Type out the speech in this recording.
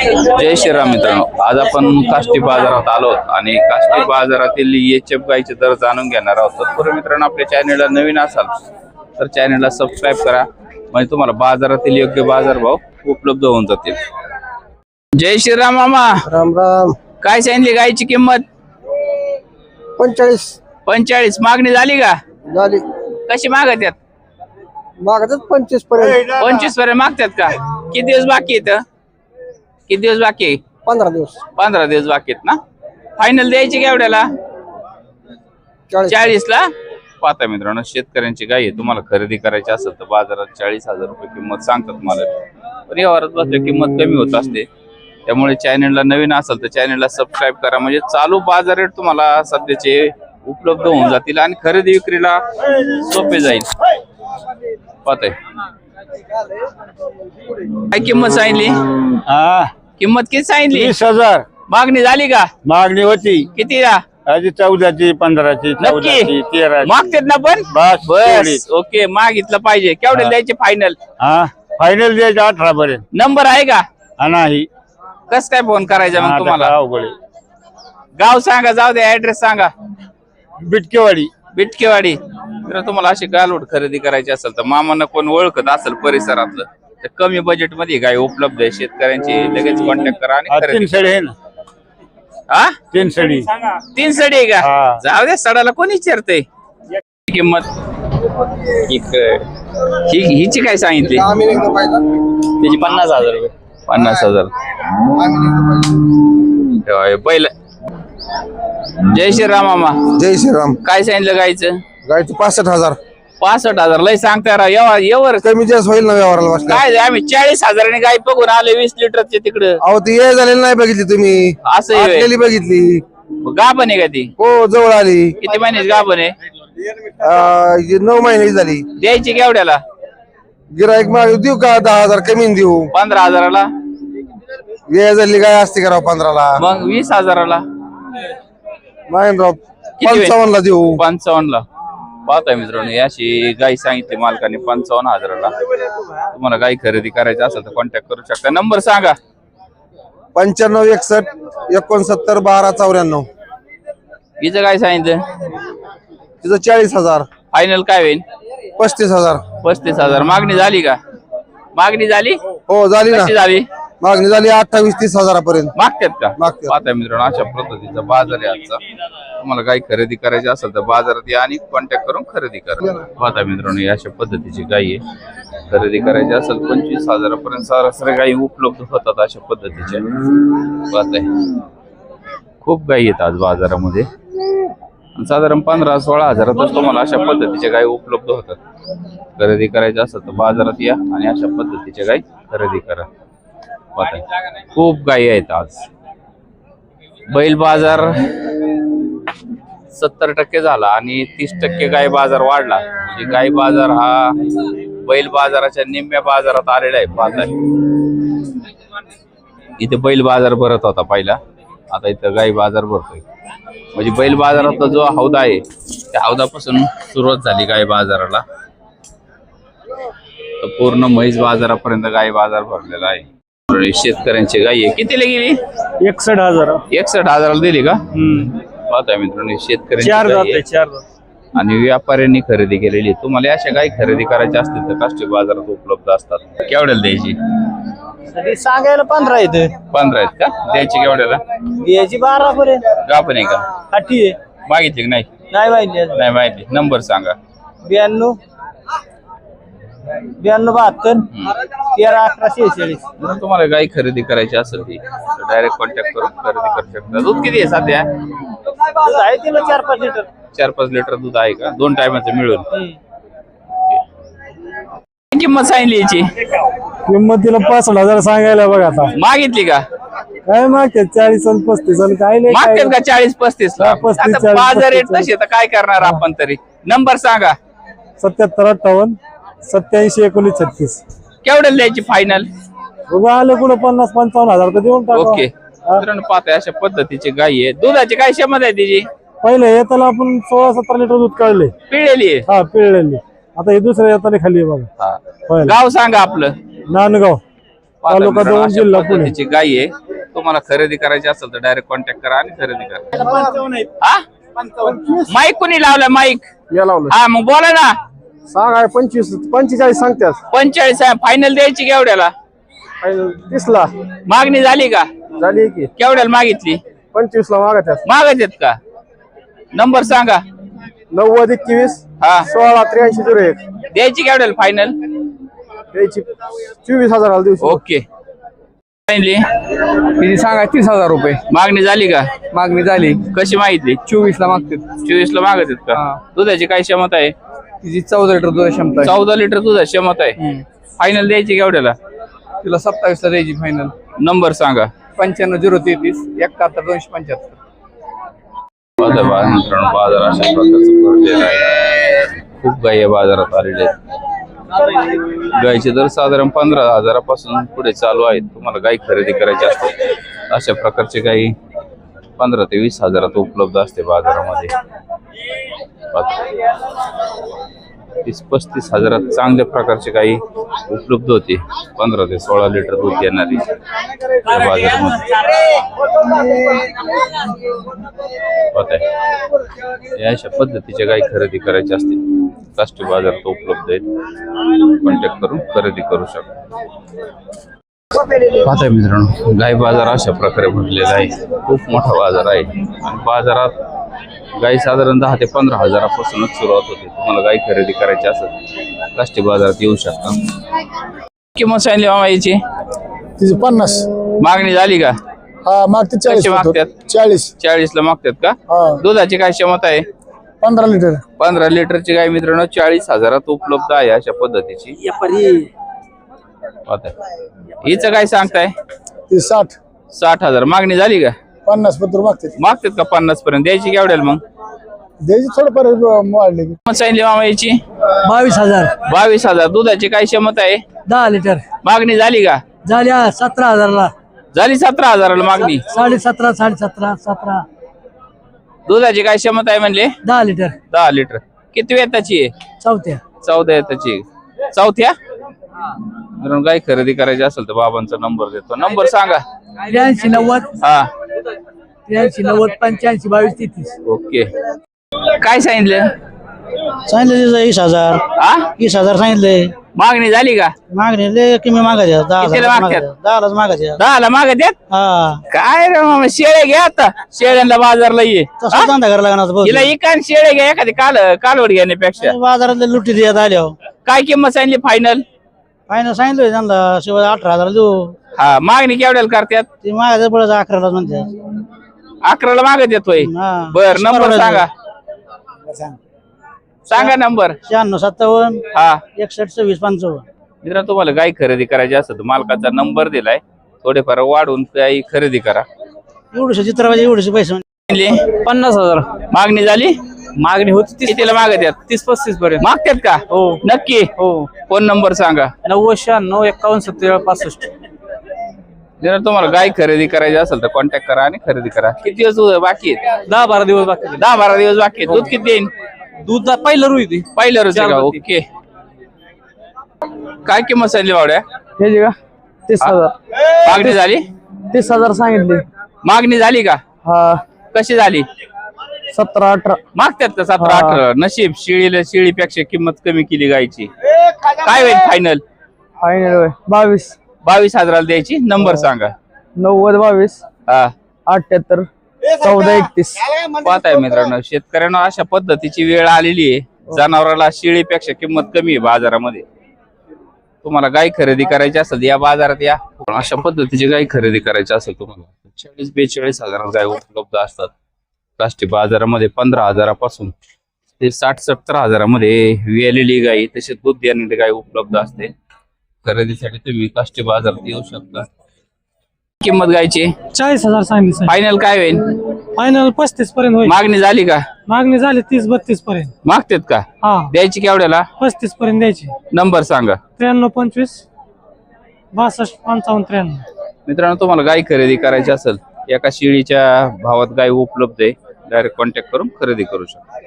जय श्रीराम मित्रांनो. आज आपण काष्टी बाजारात आलो आहोत आणि काष्टी बाजारातील एचएफ गाईचे दर जाणून घेणार आहोत. तत्पूर्वी मित्रांनो आपल्या चॅनलला नवीन असाल तर चॅनलला सबस्क्राईब करा. म्हणजे तुम्हाला बाजारातील योग्य बाजारभाव उपलब्ध होऊन जातील. जय श्रीराम मामा. राम राम. काय सांगितली गायची किंमत? पंचेचाळीस. पंचेचाळीस. मागणी झाली का? झाली. कशी मागत आहेत मागतात पंचवीसपर्यंत. पंचवीसपर्यंत मागतात का? किती दिवस बाकी आहेत? किती दिवस बाकी आहे? पंधरा दिवस. पंधरा दिवस बाकी आहेत ना? फायनल द्यायची केवढ्याला चाळीस चाळीस. ला पाहता मित्रांनो शेतकऱ्यांची गाय आहे. तुम्हाला खरेदी करायची असेल तर बाजारात चाळीस हजार रुपये किंमत सांगतात मला पण या वारात बसल्या किंमत कमी होत असते. त्यामुळे चॅनलला नवीन असेल तर चॅनलला सबस्क्राईब करा. म्हणजे चालू बाजार रेट तुम्हाला सध्याचे उपलब्ध होऊन जातील आणि खरेदी विक्रीला सोपे जाईल. पाहताय. काय किंमत सांगितली? हा. किंमत किती सांगितली? वीस हजार. मागणी झाली का? मागणी होती. किती रा? आधी चौदाची पंधराची चौदाची नक्की तेराची. मागतात ना पण? बस बस. तेवढीच. ओके मागितलं पाहिजे. केवढे द्यायचे फायनल हा फायनल द्यायचं अठरा पर्यंत नंबर आहे का? हा नाही. कस काय फोन करायचा मग तुम्हाला. गाव सांगा जाऊ दे ऍड्रेस सांगा. बिटकेवाडी. बिटकेवाडी. जर तुम्हाला अशी गालवड खरेदी करायची असेल तर मामानं कोण ओळखत असेल परिसरातलं तर कमी बजेटमध्ये गाय उपलब्ध आहे? शेतकऱ्यांची लगेच कॉन्टॅक्ट करा आणि खरेदी तीन सडी आहे ना. हा? तीन सडी. तीन सडी आहे का? हा. जाऊ दे सडाला कोणी चिरते किंमत. एक, ही हिची काय सांगितली? आम्ही त्याची पन्नास हजार रुपये. पन्नास हजार. ठेवा, बैल. जय श्रीराम मामा. जय श्रीराम. काय सांगितलं गायचं गायचं पासष्ट हजार. पासष्ट हजार लय सांगता राव. एवढा एवर कमी जास्त होईल ना व्यवहाराला बसल्या. काय आम्ही चाळीस हजाराने गाय बघून आले वीस लिटरचे तिकडं. अहो ती ये झालेली नाही बघितली तुम्ही. असं आहे. व्हय. आटलेली बघितली गाभण आहे का ती? हो जवळ आली. किती महिन्याची गाभण आहे? अं, ही नऊ महिन्याची झाली. द्यायची केवढ्याला गिराईक माग देऊ का? दहा हजार कमी देऊ. पंधरा हजाराला? ये झाली गाय असते का राव पंधराला? मग वीस हजाराला? नाही राव वेळ? पंचावन्नला देऊ. पंचावन्न ला पाहताय मित्रांनो याशी गाय सांगितली मालकाने पंचावन्न हजाराला. तुम्हाला गाय खरेदी करायची असेल तर कॉन्टॅक्ट करू शकता. नंबर सांगा. पंच्याण्णव एकसष्ट एकोणसत्तर बारा चौऱ्याण्णव. हिचं काय सांगितलं. तिचं चाळीस हजार. फायनल काय होईल? पस्तीस हजार. पस्तीस हजार. मागणी झाली का? मागणी झाली? हो झाली ना. कशी झाली? मागणी झाली अठ्ठावीस तीस हजारापर्यंत. मागतात का? मागतात. पाहताय मित्रांनो अशा पद्धतीचा बाजार आहे आजचा. तुम्हाला काही खरेदी करायची असेल तर बाजारात या आणि कॉन्टॅक्ट करून खरेदी करा. पाहता मित्रांनो या अशा पद्धतीची गायी आहे. खरेदी करायची असेल पंचवीस हजारापर्यंत सरासरी गायी उपलब्ध होतात अशा पद्धतीच्या. पाहताय खूप गायी आहेत आज बाजारामध्ये. साधारण पंधरा सोळा हजारातच तुम्हाला अशा पद्धतीच्या गायी उपलब्ध होतात. खरेदी करायची असेल तर बाजारात या आणि अशा पद्धतीच्या गायी खरेदी करा. खूप गायी आहेत आज. बैल बाजार सत्तर टक्के झाला आणि तीस टक्के गाय बाजार वाढला. म्हणजे गाय बाजार हा बैल बाजाराच्या निम्म्या बाजारात आलेला आहे. पाहताय इथे बैल बाजार भरत होता पहिला. आता इथं गाय बाजार भरतोय. म्हणजे बैल बाजारातला जो हौदा आहे त्या हौदापासून सुरुवात झाली गाय बाजाराला. तर पूर्ण म्हैस बाजारापर्यंत गाय बाजार भरलेला आहे. शेतकऱ्यांची गाय आहे. कितीला गेली? एकसठ हजार. एकसठ हजाराला दिली का? पाहताय मित्रांनो चार जाते आहे. चार जाते. आणि व्यापाऱ्यांनी खरेदी केलेली आहे. तुम्हाला अशा गाय खरेदी करायच्या असतील तर काष्टी बाजारात उपलब्ध असतात. केवढ्याला द्यायची? तरी सांगायला पंधरा येते पंधरा आहेत का? द्यायची केवढ्याला? द्यायची बारा पर्यंत. का पण आहे का? साठी आहे. मागितली की नाही? नाही माहिती. नाही माहिती नंबर सांगा. ब्याण्णव. ब्याण्णव बहात्तर. तेरा अकरा शेहेचाळीस. जर तुम्हाला गाय खरेदी करायची असेल ती तर डायरेक्ट कॉन्टॅक्ट करून खरेदी करू शकता. दूध किती आहे सध्या? दूध आहे तिला चार पाच लिटर. चार पाच लिटर दूध आहे का? दोन टायमाचं मिळून. किंमत सांगितली याची? किंमतीला पासष्ट हजार सांगायला बघ आता. मागितली का? काय मागते चाळीस आणि पस्तीस आणि काय नाही काय मागतात का चाळीस पस्तीस ला? हा, पस्तीस, आता चाळीस, बाजार रेट पस्तीस, तसे तर काय करणार आपण तरी? नंबर सांगा. सत्याहत्तर अठ्ठावन्न सत्याऐंशी एकोणीस छत्तीस. केवढ्याला द्यायची फायनल उभं आलं कुठं पन्नास पंचावन्न हजार तर देऊन टाका. ओके. मित्रांनो पाहताय अशा पद्धतीची गाय आहे दुधाची काय क्षमता आहे तिची? पहिले येताना आपण सोळा सतरा लिटर दूध काढले. पिळलेली आहे. हा पिळलेली. आता हे दुसऱ्या येताना खाली आहे बघा. हा. पहिलं. गाव सांगा आपलं. नांदगाव. तालुका दोन, अशा जिल्हा पुणे. पद्धतीची गाय आहे. तुम्हाला खरेदी करायची असेल तर डायरेक्ट कॉन्टॅक्ट करा आणि खरेदी करा. हा? माईक कोणी लावला माईक? या लावलं. हा मग बोला ना. सांग आहे पंचवीस पंचेचाळीस सांगत्यास पंचेचाळीस फायनल द्यायची केवढ्याला तीसला. मागणी झाली का? झाली की. केवढ्याला मागितली? पंचवीसला मागत्यास मागत आहेत. का? नंबर सांगा. नव्वद एकवीस हा. सोळा त्र्याऐंशी झिरो एक. द्यायची केवढ्याला फायनल द्यायची. चोवीस हजाराला दिवशी. ओके. सांगा तीस हजार रुपये. मागणी झाली का? मागणी झाली. कशी मागितली? चोवीस ला मागते चोवीस ला मागत आहेत का? हा. दुधाची काय क्षमता आहे? तिची चौदा लिटर दूध क्षमता चौदा लिटर दुधाची क्षमता आहे. फायनल द्यायची केवढ्याला? तिला सत्तावीस ला द्यायची फायनल नंबर सांगा. पंच्याण्णव झिरो तेहतीस एकाहत्तर दोनशे पंच्याहत्तर. बाजार बाजार अशा प्रकारचं आहे. खूप गायी बाजारात आलेले आहेत. गायचे दर साधारण पंधरा हजारापासून पुढे चालू आहेत. तुम्हाला गाय खरेदी करायची असते अशा प्रकारचे गायी पंधरा ते वीस हजारात उपलब्ध असते बाजारामध्ये. तीस पस्तीस हजारात चांगल्या प्रकारचे काही उपलब्ध होते. पंधरा ते सोळा लिटर दूध देणारी या बाजारामध्ये. या अशा पद्धतीच्या काही खरेदी करायच्या असतील काष्टी बाजारात उपलब्ध आहेत. कॉन्टॅक्ट करून खरेदी करू शकता. पाहताय मित्रांनो गाय बाजार अशा प्रकारे भरलेला आहे. खूप मोठा बाजार आहे. आणि बाजारात गाय साधारण दहा ते पंधरा हजारापासूनच सुरुवात होते. तुम्हाला गाय खरेदी करायची असेल काष्टी बाजारात येऊ शकता. किंमत सांगली मामा याची? तिची पन्नास. मागणी झाली का? हा मागते कशी मागतात? चाळीस. चाळीस ला मागतात का? हा. दुधाची काय क्षमता आहे? पंधरा लिटर. पंधरा लिटरची गाय मित्रांनो चाळीस हजारात उपलब्ध आहे अशा पद्धतीची. हिचं काय सांगताय? ती साठ. साठ हजार. मागणी झाली का? पन्नास पत्र मागते मागतात का पन्नास पर्यंत द्यायची केवढ्याला मग? द्यायची थोडंफार वाढले. की मग सांगितली मामा याची बावीस हजार. बावीस हजार. दुधाची काय क्षमता आहे? दहा लिटर. मागणी झाली का? झाली सतरा हजारला. झाली सतरा हजाराला मागणी? साडे सतरा साडे सतरा सतरा. दुधाची काय क्षमता आहे म्हणले? दहा लिटर. दहा लिटर. किती वेताची आहे? चौथ्या. चौदा येताची चौथ्या? मित्रांनो गाय खरेदी करायची असेल तर बाबांचा नंबर देतो. नंबर सांगा. त्र्याऐंशी नव्वद. हा. त्र्याऐंशी नव्वद पंच्याऐंशी बावीस तेहतीस. ओके. काय सांगितलं? सांगितलं वीस हजार. आ? वीस हजार सांगितले. मागणी झाली का? मागणी लय कमी मागायच्या. दहा कितीला हजार मागतात? मागायच्या. दहालाच मागायच्या. दहाला मागत येत हा. काय रे मामा शेळे घ्या आता. शेळ्यांना बाजारला ये. तसं धंदा करायला लागणार भाऊ. तिला इकान शेळे घ्या एखादी काल कालवड घेण्यापेक्षा. बाजारात लुटी देत आल्यावर. काय किंमत सांगली फायनल फायनल सांगितलं त्यांना शिवाय अठरा हजार देऊ. हा मागणी केवढ्याला करतात? ते मागायचं पडत अकराला म्हणते अकराला मागत येतोय हा. बर नंबर परवडायचं. सांगा. सांगा नंबर. शहाण्णव सत्तावन्न हा. एकसष्ट सव्वीस पंचावन्न. मित्रांनो तुम्हाला गाय खरेदी करायची असेल तर मालकाचा नंबर दिलाय. थोडेफार वाढून गाई खरेदी करा. एवढीशे चित्राबाजी एवढीशे पैसे सांगितले? पन्नास हजार. मागणी झाली? मागणी होती कितीला मागत आहेत तीस पस्तीस पर्यंत. मागतात का? हो. नक्की? हो. फोन नंबर सांगा. नव्वद शहाण्णव एक्कावन्न सत्तेचाळ पासष्ट. जर तुम्हाला गाय खरेदी करायची असेल तर कॉन्टॅक्ट करा आणि खरेदी करा. किती दिवस उद्या बाकी आहेत? दहा बारा दिवस बाकी दहा बारा दिवस बाकी आहेत. दूध किती देईन? दूध पहिलं रुई ती पहिलं रोज चार का. ओके. काय किंमत सांगली बावड्या? हे का? तीस हजार. मागणी झाली? तीस हजार सांगितले. मागणी झाली का? हा. कशी झाली? सतरा अठरा. मागतात का सतरा हा. अठरा? नशीब शिळीला शिळीपेक्षा किंमत कमी केली गायची. काय होईल फायनल फायनल बावीस. बावीस हजाराला द्यायची. नंबर सांगा. नव्वद बावीस हा. अठ्याहत्तर चौदा एकतीस. पाहताय मित्रांनो शेतकऱ्यांना अशा पद्धतीची वेळ आलेली आहे. जनावराला शिळीपेक्षा किंमत कमी आहे बाजारामध्ये. तुम्हाला गाय खरेदी करायची असेल या बाजारात या. अशा पद्धतीची गाय खरेदी करायची असेल तुम्हाला चाळीस बेचाळीस हजारात गाय उपलब्ध असतात. राष्ट्रीय बाजारामध्ये पंधरा हजारापासून ते साठ सत्तर हजारामध्ये वेलेली गाई तसेच दूध देणारी गाय उपलब्ध असते. खरेदीसाठी तुम्ही काष्टी बाजारात येऊ शकता. किंमत गायची? चाळीस हजार सांगितले फायनल काय होईल? फायनल पस्तीस पर्यंत होईल. मागणी झाली का? मागणी झाली तीस बत्तीस पर्यंत. मागतात का? हा. द्यायची केवढ्याला पस्तीस पर्यंत द्यायची. नंबर सांगा. त्र्याण्णव पंचवीस बासष्ट पंचावन्न त्र्याण्णव. मित्रांनो तुम्हाला गाय खरेदी करायची असेल एका शिळीच्या भावात गाय उपलब्ध आहे. डायरेक्ट कॉन्टॅक्ट करून खरेदी करू शकता.